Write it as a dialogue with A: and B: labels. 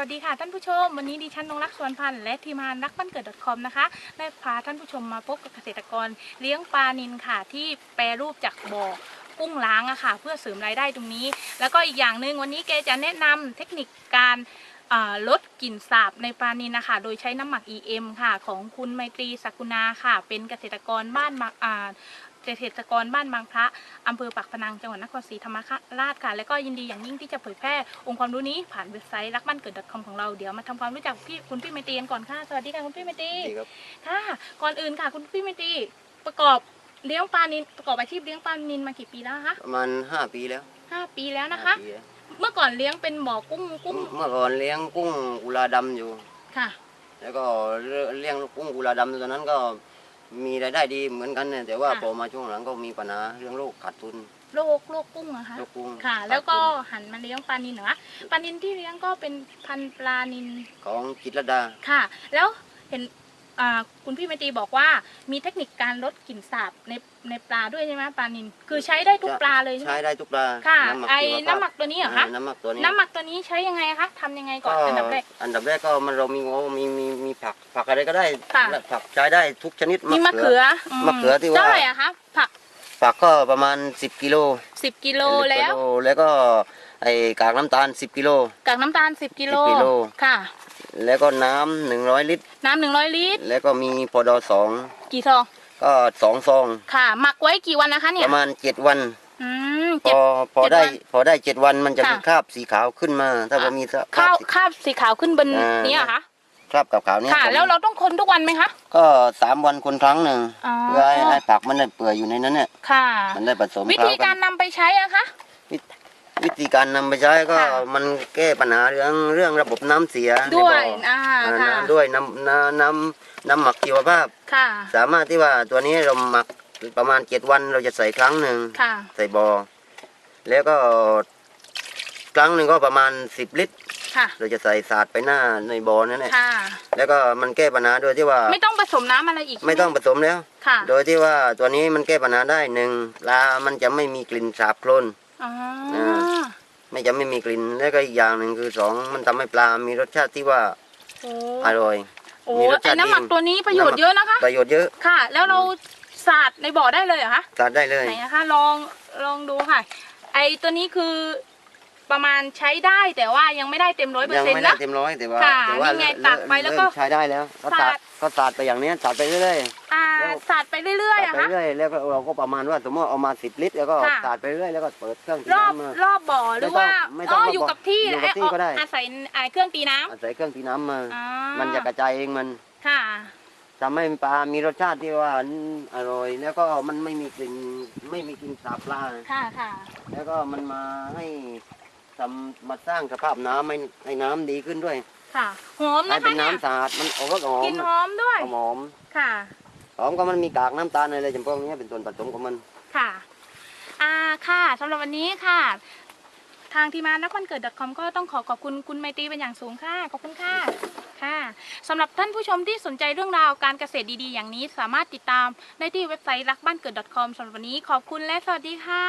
A: วัสดีค่ะท่านผู้ชม วันนี้ดิฉันนงรักสวนพันธ์และทีมงานรักบ้านเกิด .com นะคะได้พาท่านผู้ชมมาพบกับเกษตรกรเลี้ยงปลานิลค่ะ ที่แปรรูปจากบ่อกุ้งล้างอะค่ะ เพื่อเสริมรายได้ตรงนี้ แล้วก็อีกอย่างหนึ่งวันนี้แกจะแนะนำเทคนิคการลดกลิ่นสาบในปลานิลนะคะ โดยใช้น้ำหมัก EM ค่ะ ของคุณไมตรีสักุณาค่ะ เป็นเกษตรกรบ้านมา เกษตรกรบ้านบางพระอำเภอปากพนังจังหวัดนครศรีธรรมราชค่ะ และก็ยินดีอย่างยิ่งที่จะเผยแพร่องค์ความรู้นี้ผ่านเว็บไซต์รักบ้านเกิด .com ของเราเดี๋ยวมาทำความรู้จักพี่คุณพี่ไมตรีกันก่อนค่ะสวัสดีค่ะคุณพี่ไมตรี
B: ดีครับ
A: ค่ะก่อนอื่นค่ะ คุณพี่ไมตรีประกอบเลี้ยงปลานิลประกอบอาชีพเลี้ยงปลานิลมากี่ปีแล้วคะ
B: ประมาณห้าปีแล้ว
A: ห้าปีแล้วนะคะ
B: ห้าปีแล้ว
A: เมื่อก่อนเลี้ยงเป็นบ่อกุ้งกุ้ง
B: เมื่อก่อนเลี้ยงกุ้งกุลาดำอยู่
A: ค่ะ
B: แล้วก็เลี้ยงกุ้งกุลาดำตอนนั้นก็ มีรายได้ดีเหมือนกันเนี่ยแต่ว่า
A: ค่ะ
B: พอมาช่วงหลังก็มีปัญหาเรื่องโรคขาดทุน
A: โรคโรคกุ้งอะคะ
B: โรคกุ้ง
A: ค่ะ
B: ขาดทุน
A: แล้วก็หันมาเลี้ยงปลานิลเหรอคะปลานิลที่เลี้ยงก็เป็นพันธุ์ปลานิล
B: ของจิตรลดา
A: ค่ะ แล้วเห็นอ่า คุณพี่ไมตรีบอกว่ามีเทคนิคการลดกลิ่นสาบในในปลาด้วยใช่ไหมปลานิลคือใช้ได้ทุกปลาเลยใช่ไหม
B: ใช้ได้ทุกปลา
A: ค่ะ
B: น้ำหมัก
A: ไอ้
B: ชีวภาพ
A: น้ำหมักตัวนี้เหรอคะา
B: น้ำหมักตัวนี้
A: น้ำหมักตัวนี้ใช้ยังไงคะทำยังไงก่อนอันดับแรก
B: อันดับแรกก็มันเรามีโอ้มีมีมีผักผักอะไรก็ได้
A: ค่ะ
B: ผักใช้ได้ทุกชนิด
A: มีมะเขือ
B: มะเขือที่ว่า
A: เท่าไหร่อะคะผัก
B: ผักก็ประมาณ 10กิโล
A: สิบกิโลแล้ว
B: กิโแล้วก็ไอ้กากน้ำตาล 10กิโล
A: กากน้ำตาลสิบกิโล
B: 10กิโล
A: ค่ะ
B: แล้วก็น้ำหนึ่งร้อยลิตร
A: น้ำหนึ่งร้อยลิตร
B: แล้วก็มีพอดอสอง
A: กี่ซอง
B: ก็สองซอง
A: ค่ะ หมักไว้กี่วันนะคะ
B: ป
A: เนี่ย
B: ระมาณเจ็ดวัน
A: อืม
B: พ
A: เจ็บ
B: อพอ
A: เจ็ด
B: ได้
A: วัน
B: พอได้เจ็ดวันมันจะ
A: ค่ะ
B: มีคราบสีขาวขึ้นมา ถ้า
A: อะ
B: ว่ามีครา
A: ข้าว
B: บสี
A: คราบสีขาวขึ้นบน
B: อ่า
A: นี้เหรอคะ
B: คราบกับขาวๆเนี่ย
A: ค่ะ
B: ผม
A: แล้วเราต้องคนทุกวันไหมคะ
B: ก็สามวันคนครั้งหนึ่ง
A: อ๋อ
B: เพื่อให้ให้ผักมันได้เปื่อยอยู่ในนั้นเนี่ย
A: ค่ะ
B: มันได้ผสม
A: วิ
B: เคล้
A: ธีการนำไปใช้อะคะ
B: วิ ธีการนำไปใช้ก็
A: ค่ะ
B: มันแก้ปัญหาเรื่องเรื่องระบบน้ำเสียใน
A: ด้วย
B: บ่อ
A: อ่า
B: อ่า
A: ค่ะ
B: น้ำด้วยน้ำน้ำน้ำน้ำหมักชีวภาพ
A: ค่ะ
B: สามารถที่ว่าตัวนี้เราหมักประมาณเจ็ดวันเราจะใส่ครั้งหนึ่ง
A: ค่ะ
B: ใส่บอ่อแล้วก็ครั้งหนึ่งก็ประมาณสิบลิตร
A: ค่ะ
B: เราจะใส่สาดไปหน้าในบ่อนั่นแหละ
A: ค่ะ
B: แล้วก็มันแก้ปัญหาโดยที่ว่า
A: ไม่ต้องผสมน้ำอะไรอีก
B: ไม่ต้องผสมแล้ว
A: ค่ะ
B: โดยที่ว่าตัวนี้มันแก้ปัญหาได้หนึ่งปลามันจะไม่มีกลิ่นสาบโคลน
A: อ๋อ
B: อ่า ไม่จะไม่มีกลิ่นแล้วก็อีกอย่างหนึ่งคือสองมันทำให้ปลา มีรสชาติที่ว่า
A: โอ้
B: อร่อย
A: โอ้
B: มีรส
A: ไอ้
B: ชาติ
A: น้ำหมัก
B: ดี
A: ตัวนี้ประโยชน์เยอะนะคะ
B: ประโยชน์เยอะ
A: ค่ะ แล้วเราสาดในบ่อได้เลยเหรอคะ
B: สาดได้เลย
A: ไหนนะคะลองลองดูค่ะ ไอตัวนี้คือประมาณใช้ได้แต่ว่ายังไม่ได้เต็มร้อยเปอ
B: ยั
A: ร์เซ็น
B: ไม่
A: ต์
B: ได้
A: นะ
B: เต็มร้อยแต่ว่า
A: ค่ะ
B: แต่ว่า
A: นี่ไง
B: เริ่ม
A: ตักไปแล้วก็
B: เริ่มใช้ได้แล้วก็
A: สา
B: สา
A: ด
B: ด ก็สาดไปอย่างเนี้ยสาดไปเรื่อย
A: อ่า
B: แล้ว
A: สาดไปเรื่อย
B: ๆ
A: ๆ
B: สาด
A: อะ
B: ไป
A: คะ
B: เรื่อยแล้วก็เราก็ประมาณว่าสมมติเอามาสิบลิตรแล้วก็
A: ค่ะ
B: สาดไปเรื่อยแล้วก็เปิดเครื่องตี
A: รอบ
B: น้ำมา ร
A: อบบ่อหรือว่า
B: ไม่ต้อง
A: อ๋อ
B: ไม่ต้อง
A: อยู่กับที่
B: อยู่กับที่ก็ได้
A: อาศัยอ่าเครื่องตีน้ำ
B: อาศัยเครื่องตีน้ำมา
A: อ๋อ
B: มันจะกระจายเองมัน
A: ค่ะ
B: ทำให้ปลา มีรสชาติที่ว่าอร่อย แล้วก็มันไม่มีกลิ่นไม่มีกลิ่นสาบปลา
A: ค่ะค่ะ
B: แล้วก็มันมาให้ทำมาสร้างสภาพน้ำให้ให้น้ำดีขึ้นด้วย
A: ค่ะ หอม
B: ให้
A: นะ
B: เป็
A: คะ
B: น
A: เนี่ย
B: น้ำสะอาดมันโอ้ก็หอม
A: กลินหอมด้วย
B: หอม
A: ค่ะ
B: หอมก็มันมีกากน้ำตาลอะไรจำพวกนี้เป็นส่วนผสมของมัน
A: ค่ะ อ่า ค่ะสำหรับวันนี้ค่ะ ทางทีมงานนักวันเกิด .com ก็ต้องขอขอบคุณคุณไมตรีเป็นอย่างสูงค่ะ ขอบคุณค่ะ ค่ะสำหรับท่านผู้ชมที่สนใจเรื่องราวการเกษตรดีๆ อย่างนี้ สามารถติดตามได้ที่เว็บไซต์รักบ้านเกิด .com สำหรับวันนี้ขอบคุณและสวัสดีค่ะ